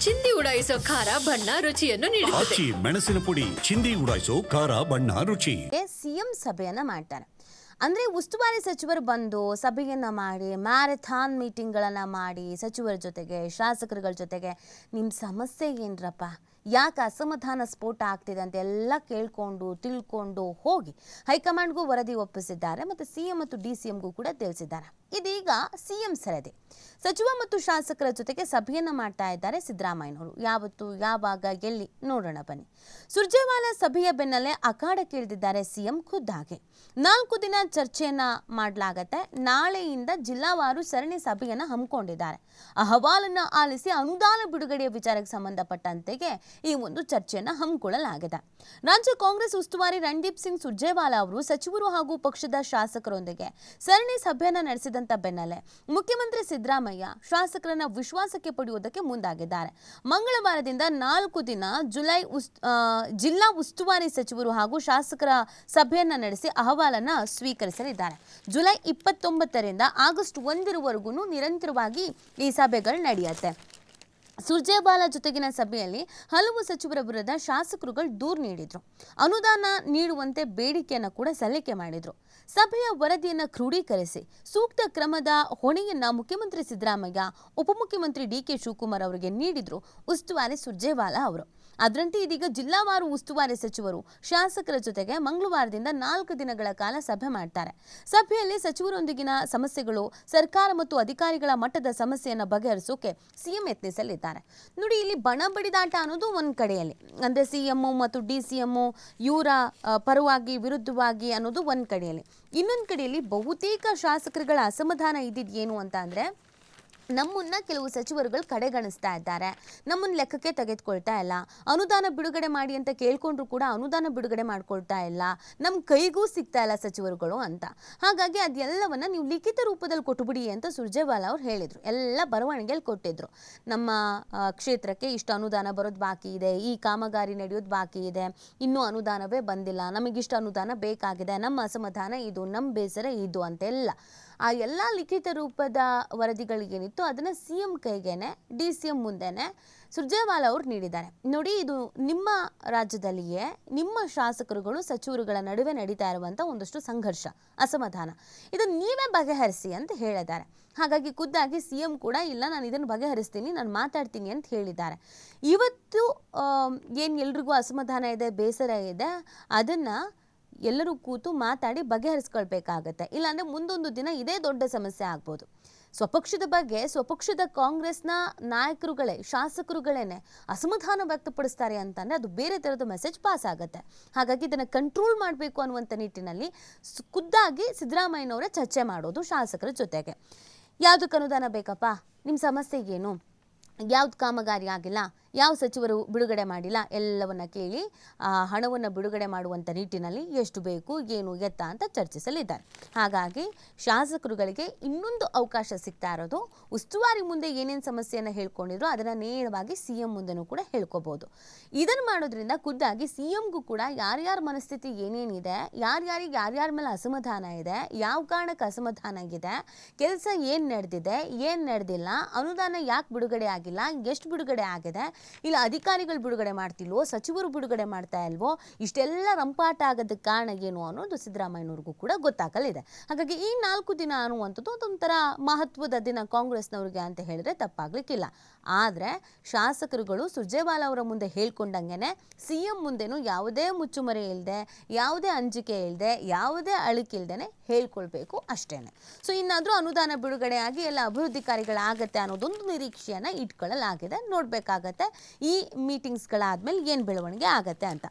ಚಿಂದಿ ಉಡಾಯಿಸೋ ಖಾರ ಬಣ್ಣ ರುಚಿಯನ್ನು ನೀಡುತ್ತದೆ. ಆಚಿ ಮೆಣಸಿನ ಪುಡಿ ಚಿಂದಿ ಉಡಾಯಿಸೋ ಖಾರ ಬಣ್ಣ ರುಚಿ. ಸಿಎಂ ಸಭೆಯನ್ನ ಮಾಡ್ತಾರೆ. ಅಂದ್ರೆ ಉಸ್ತುವಾರಿ ಸಚಿವರು ಬಂದು ಸಭೆಯನ್ನ ಮಾಡಿ ಮ್ಯಾರಥಾನ್ ಮೀಟಿಂಗ್ ಗಳನ್ನ ಮಾಡಿ ಸಚಿವರ ಜೊತೆಗೆ ಶಾಸಕರುಗಳ ಜೊತೆಗೆ ನಿಮ್ಮ ಸಮಸ್ಯೆ ಏನ್ರಪ್ಪ? ಯಾಕೆ ಅಸಮಾಧಾನ ಸ್ಫೋಟ ಆಗ್ತಿದೆ ಅಂತ ಎಲ್ಲ ಕೇಳ್ಕೊಂಡು, ತಿಳ್ಕೊಂಡು ಹೋಗಿ ಹೈಕಮಾಂಡ್ಗೂ ವರದಿ ಒಪ್ಪಿಸಿದ್ದಾರೆ ಮತ್ತು ಸಿಎಂ ಮತ್ತು ಡಿ ಸಿಎಂಗೂ ಕೂಡ ತಿಳಿಸಿದ್ದಾರೆ. ಇದೀಗ ಸಿಎಂ ಸರದಿ. ಸಚಿವ ಮತ್ತು ಶಾಸಕರ ಜೊತೆಗೆ ಸಭೆಯನ್ನ ಮಾಡ್ತಾ ಇದ್ದಾರೆ ಸಿದ್ದರಾಮಯ್ಯನವರು. ಯಾವತ್ತು, ಯಾವಾಗ, ಎಲ್ಲಿ ನೋಡೋಣ ಬನ್ನಿ. ಸುರ್ಜೇವಾಲಾ ಸಭೆಯ ಬೆನ್ನಲ್ಲೇ ಅಖಾಡಕ್ಕಿಳಿದಿದ್ದಾರೆ ಸಿಎಂ ಖುದ್ದಾಗಿ ನಾಲ್ಕು ದಿನ ಚರ್ಚೆಯನ್ನ ಮಾಡಲಾಗತ್ತೆ. ನಾಳೆಯಿಂದ ಜಿಲ್ಲಾವಾರು ಸರಣಿ ಸಭೆಯನ್ನ ಹಮ್ಮಿಕೊಂಡಿದ್ದಾರೆ. ಅಹವಾಲನ್ನ ಆಲಿಸಿ ಅನುದಾನ ಬಿಡುಗಡೆಯ ವಿಚಾರಕ್ಕೆ ಸಂಬಂಧಪಟ್ಟಂತೆಗೆ ಈ ಒಂದು ಚರ್ಚೆಯನ್ನು ಹಮ್ಮಿಕೊಳ್ಳಲಾಗಿದೆ. ರಾಜ್ಯ ಕಾಂಗ್ರೆಸ್ ಉಸ್ತುವಾರಿ ರಣದೀಪ್ ಸಿಂಗ್ ಸುರ್ಜೇವಾಲಾ ಅವರು ಸಚಿವರು ಹಾಗೂ ಪಕ್ಷದ ಶಾಸಕರೊಂದಿಗೆ ಸರಣಿ ಸಭೆಯನ್ನು ನಡೆಸಿದಂತ ಬೆನ್ನಲ್ಲೇ ಮುಖ್ಯಮಂತ್ರಿ ಸಿದ್ದರಾಮಯ್ಯ ಶಾಸಕರನ್ನ ವಿಶ್ವಾಸಕ್ಕೆ ಪಡೆಯುವುದಕ್ಕೆ ಮುಂದಾಗಿದ್ದಾರೆ. ಮಂಗಳವಾರದಿಂದ ನಾಲ್ಕು ದಿನ ಜುಲೈ ಜಿಲ್ಲಾ ಉಸ್ತುವಾರಿ ಸಚಿವರು ಹಾಗೂ ಶಾಸಕರ ಸಭೆಯನ್ನ ನಡೆಸಿ ಅಹವಾಲನ್ನ ಸ್ವೀಕರಿಸಲಿದ್ದಾರೆ. ಜುಲೈ ಇಪ್ಪತ್ತೊಂಬತ್ತರಿಂದ ಆಗಸ್ಟ್ ಒಂದರವರೆಗೂ ನಿರಂತರವಾಗಿ ಈ ಸಭೆಗಳು ನಡೆಯುತ್ತೆ. ಸುರ್ಜೇವಾಲಾ ಜೊತೆಗಿನ ಸಭೆಯಲ್ಲಿ ಹಲವು ಸಚಿವರ ವಿರುದ್ಧ ಶಾಸಕರುಗಳು ದೂರು ನೀಡಿದ್ರು. ಅನುದಾನ ನೀಡುವಂತೆ ಬೇಡಿಕೆಯನ್ನು ಕೂಡ ಸಲ್ಲಿಕೆ ಮಾಡಿದ್ರು. ಸಭೆಯ ವರದಿಯನ್ನು ಕ್ರೋಢೀಕರಿಸಿ ಸೂಕ್ತ ಕ್ರಮದ ಹೊಣೆಯನ್ನ ಮುಖ್ಯಮಂತ್ರಿ ಸಿದ್ದರಾಮಯ್ಯ, ಉಪಮುಖ್ಯಮಂತ್ರಿ ಡಿ ಕೆ ಶಿವಕುಮಾರ್ ಅವರಿಗೆ ನೀಡಿದ್ರು ಉಸ್ತುವಾರಿ ಸುರ್ಜೇವಾಲ ಅವರು. ಅದರಂತೆ ಇದೀಗ ಜಿಲ್ಲಾವಾರು ಉಸ್ತುವಾರಿ ಸಚಿವರು ಶಾಸಕರ ಜೊತೆಗೆ ಮಂಗಳವಾರದಿಂದ ನಾಲ್ಕು ದಿನಗಳ ಕಾಲ ಸಭೆ ಮಾಡ್ತಾರೆ. ಸಭೆಯಲ್ಲಿ ಸಚಿವರೊಂದಿಗಿನ ಸಮಸ್ಯೆಗಳು, ಸರ್ಕಾರ ಮತ್ತು ಅಧಿಕಾರಿಗಳ ಮಟ್ಟದ ಸಮಸ್ಯೆಯನ್ನು ಬಗೆಹರಿಸೋಕೆ ಸಿಎಂ ಯತ್ನಿಸಲಿದ್ದಾರೆ. ನೋಡಿ, ಇಲ್ಲಿ ಬಣ ಬಡಿದಾಟ ಅನ್ನೋದು ಒಂದು ಕಡೆಯಲ್ಲಿ. ಅಂದರೆ ಸಿ ಎಮ್ಮು ಮತ್ತು ಡಿ ಸಿ ಎಮ್ಮು ಇವರ ಪರವಾಗಿ, ವಿರುದ್ಧವಾಗಿ ಅನ್ನೋದು ಒಂದು ಕಡೆಯಲ್ಲಿ. ಇನ್ನೊಂದು ಕಡೆಯಲ್ಲಿ ಬಹುತೇಕ ಶಾಸಕರುಗಳ ಅಸಮಾಧಾನ ಇದ್ದಿದ್ದು ಅಂತ ಅಂದರೆ ನಮ್ಮನ್ನ ಕೆಲವು ಸಚಿವರುಗಳು ಕಡೆಗಣಿಸ್ತಾ ಇದ್ದಾರೆ. ನಮ್ಮನ್ನ ಲೆಕ್ಕಕ್ಕೆ ತೆಗೆದುಕೊಳ್ತಾ ಇಲ್ಲ. ಅನುದಾನ ಬಿಡುಗಡೆ ಮಾಡಿ ಅಂತ ಕೇಳ್ಕೊಂಡ್ರು ಕೂಡ ಅನುದಾನ ಬಿಡುಗಡೆ ಮಾಡ್ಕೊಳ್ತಾ ಇಲ್ಲ. ನಮ್ಮ ಕೈಗೂ ಸಿಗ್ತಾ ಇಲ್ಲ ಸಚಿವರುಗಳು ಅಂತ. ಹಾಗಾಗಿ ಅದೆಲ್ಲವನ್ನ ನೀವು ಲಿಖಿತ ರೂಪದಲ್ಲಿ ಕೊಟ್ಟುಬಿಡಿ ಅಂತ ಸುರ್ಜೇವಾಲಾ ಅವ್ರು ಹೇಳಿದರು. ಎಲ್ಲ ಬರವಣಿಗೆಯಲ್ಲಿ ಕೊಟ್ಟಿದ್ರು. ನಮ್ಮ ಕ್ಷೇತ್ರಕ್ಕೆ ಇಷ್ಟು ಅನುದಾನ ಬರೋದು ಬಾಕಿ ಇದೆ. ಈ ಕಾಮಗಾರಿ ನಡೆಯೋದು ಬಾಕಿ ಇದೆ. ಇನ್ನೂ ಅನುದಾನವೇ ಬಂದಿಲ್ಲ. ನಮಗಿಷ್ಟು ಅನುದಾನ ಬೇಕಾಗಿದೆ. ನಮ್ಮ ಅಸಮಾಧಾನ ಇದು. ನಮ್ಮ ಬೇಸರ ಇದು ಅಂತೆಲ್ಲ. ಆ ಎಲ್ಲ ಲಿಖಿತ ರೂಪದ ವರದಿಗಳಿಗೇನಿತ್ತು ಅದನ್ನು ಸಿ ಎಂ ಕೈಗೇನೆ, ಡಿ ಸಿ ಎಂ ಮುಂದೆನೆ ಸುರ್ಜೇವಾಲಾ ಅವರು ನೀಡಿದ್ದಾರೆ. ನೋಡಿ, ಇದು ನಿಮ್ಮ ರಾಜ್ಯದಲ್ಲಿಯೇ ನಿಮ್ಮ ಶಾಸಕರುಗಳು, ಸಚಿವರುಗಳ ನಡುವೆ ನಡೀತಾ ಇರುವಂಥ ಒಂದಷ್ಟು ಸಂಘರ್ಷ, ಅಸಮಾಧಾನ. ಇದನ್ನು ನೀವೇ ಬಗೆಹರಿಸಿ ಅಂತ ಹೇಳಿದ್ದಾರೆ. ಹಾಗಾಗಿ ಖುದ್ದಾಗಿ ಸಿ ಎಂ ಕೂಡ, ಇಲ್ಲ, ನಾನು ಇದನ್ನು ಬಗೆಹರಿಸ್ತೀನಿ, ನಾನು ಮಾತಾಡ್ತೀನಿ ಅಂತ ಹೇಳಿದ್ದಾರೆ. ಇವತ್ತು ಏನು ಎಲ್ರಿಗೂ ಅಸಮಾಧಾನ ಇದೆ, ಬೇಸರ ಇದೆ, ಅದನ್ನು ಎಲ್ಲರೂ ಕೂತು ಮಾತಾಡಿ ಬಗೆಹರಿಸ್ಕೊಳ್ಬೇಕಾಗತ್ತೆ. ಇಲ್ಲಾಂದರೆ ಮುಂದೊಂದು ದಿನ ಇದೇ ದೊಡ್ಡ ಸಮಸ್ಯೆ ಆಗ್ಬೋದು. ಸ್ವಪಕ್ಷದ ಬಗ್ಗೆ, ಸ್ವಪಕ್ಷದ ಕಾಂಗ್ರೆಸ್ನ ನಾಯಕರುಗಳೇ, ಶಾಸಕರುಗಳೇನೆ ಅಸಮಾಧಾನ ವ್ಯಕ್ತಪಡಿಸ್ತಾರೆ ಅಂತಂದರೆ ಅದು ಬೇರೆ ಥರದ ಮೆಸೇಜ್ ಪಾಸ್ ಆಗುತ್ತೆ. ಹಾಗಾಗಿ ಇದನ್ನು ಕಂಟ್ರೋಲ್ ಮಾಡಬೇಕು ಅನ್ನುವಂಥ ನಿಟ್ಟಿನಲ್ಲಿ ಖುದ್ದಾಗಿ ಸಿದ್ದರಾಮಯ್ಯನವರೇ ಚರ್ಚೆ ಮಾಡೋದು ಶಾಸಕರ ಜೊತೆಗೆ. ಯಾವುದಕ್ಕೆ ಅನುದಾನ ಬೇಕಪ್ಪ? ನಿಮ್ಮ ಸಮಸ್ಯೆ ಏನು? ಯಾವ್ದು ಕಾಮಗಾರಿ ಆಗಿಲ್ಲ? ಯಾವ ಸಚಿವರು ಬಿಡುಗಡೆ ಮಾಡಿಲ್ಲ ಎಲ್ಲವನ್ನ ಕೇಳಿ, ಆ, ಹಣವನ್ನು ಬಿಡುಗಡೆ ಮಾಡುವಂಥ ನಿಟ್ಟಿನಲ್ಲಿ ಎಷ್ಟು ಬೇಕು, ಏನು ಎತ್ತ ಅಂತ ಚರ್ಚಿಸಲಿದ್ದಾರೆ. ಹಾಗಾಗಿ ಶಾಸಕರುಗಳಿಗೆ ಇನ್ನೊಂದು ಅವಕಾಶ ಸಿಗ್ತಾ ಇರೋದು, ಉಸ್ತುವಾರಿ ಮುಂದೆ ಏನೇನು ಸಮಸ್ಯೆಯನ್ನು ಹೇಳ್ಕೊಂಡಿದ್ರು ಅದನ್ನು ನೇರವಾಗಿ ಸಿ ಎಂ ಮುಂದೆನೂ ಕೂಡ ಹೇಳ್ಕೋಬಹುದು ಇದನ್ನು ಮಾಡೋದ್ರಿಂದ ಖುದ್ದಾಗಿ ಸಿ ಎಂಗೂ ಕೂಡ ಯಾರ್ಯಾರ ಮನಸ್ಥಿತಿ ಏನೇನಿದೆ, ಯಾರ್ಯಾರಿಗೆ ಯಾರ್ಯಾರ ಮೇಲೆ ಅಸಮಾಧಾನ ಇದೆ, ಯಾವ ಕಾರಣಕ್ಕೆ ಅಸಮಾಧಾನ ಆಗಿದೆ, ಕೆಲಸ ಏನು ನಡೆದಿದೆ, ಏನು ನಡೆದಿಲ್ಲ, ಅನುದಾನ ಯಾಕೆ ಬಿಡುಗಡೆ ಆಗಿಲ್ಲ, ಎಷ್ಟು ಬಿಡುಗಡೆ ಆಗಿದೆ ಇಲ್ಲ, ಅಧಿಕಾರಿಗಳು ಬಿಡುಗಡೆ ಮಾಡ್ತಿಲ್ವೋ, ಸಚಿವರು ಬಿಡುಗಡೆ ಮಾಡ್ತಾ ಇಲ್ವೋ, ಇಷ್ಟೆಲ್ಲ ರಂಪಾಟ ಆಗೋದಕ್ಕೆ ಕಾರಣ ಏನು ಅನ್ನೋದು ಸಿದ್ದರಾಮಯ್ಯನವ್ರಿಗೂ ಕೂಡ ಗೊತ್ತಾಗಲಿದೆ. ಹಾಗಾಗಿ ಈ ನಾಲ್ಕು ದಿನ ಅನ್ನುವಂಥದ್ದು ಅದೊಂಥರ ಮಹತ್ವದ ದಿನ ಕಾಂಗ್ರೆಸ್ನವ್ರಿಗೆ ಅಂತ ಹೇಳಿದ್ರೆ ತಪ್ಪಾಗ್ಲಿಕ್ಕಿಲ್ಲ. ಆದರೆ ಶಾಸಕರುಗಳು ಸುರ್ಜೇವಾಲ ಅವರ ಮುಂದೆ ಹೇಳ್ಕೊಂಡಂಗೆನೆ ಸಿ ಎಂ ಮುಂದೆನೂ ಯಾವುದೇ ಮುಚ್ಚುಮರೆ ಇಲ್ಲದೆ ಯಾವುದೇ ಅಂಜಿಕೆ ಇಲ್ಲದೆ ಯಾವುದೇ ಅಳಿಕಿಲ್ದೇನೆ ಹೇಳ್ಕೊಳ್ಬೇಕು ಅಷ್ಟೇ ಸೊ, ಇನ್ನಾದರೂ ಅನುದಾನ ಬಿಡುಗಡೆ ಆಗಿ ಎಲ್ಲ ಅಭಿವೃದ್ಧಿ ಕಾರ್ಯಗಳಾಗತ್ತೆ ಅನ್ನೋದೊಂದು ನಿರೀಕ್ಷೆಯನ್ನು ಇಟ್ಕೊಳ್ಳಲಾಗಿದೆ. ನೋಡಬೇಕಾಗತ್ತೆ. ಈ ಮೀಟಿಂಗ್ಸ್ಗಳಾದ್ಮೇಲೆ ಏನು ಬೆಳವಣಿಗೆ ಆಗತ್ತೆ ಅಂತ.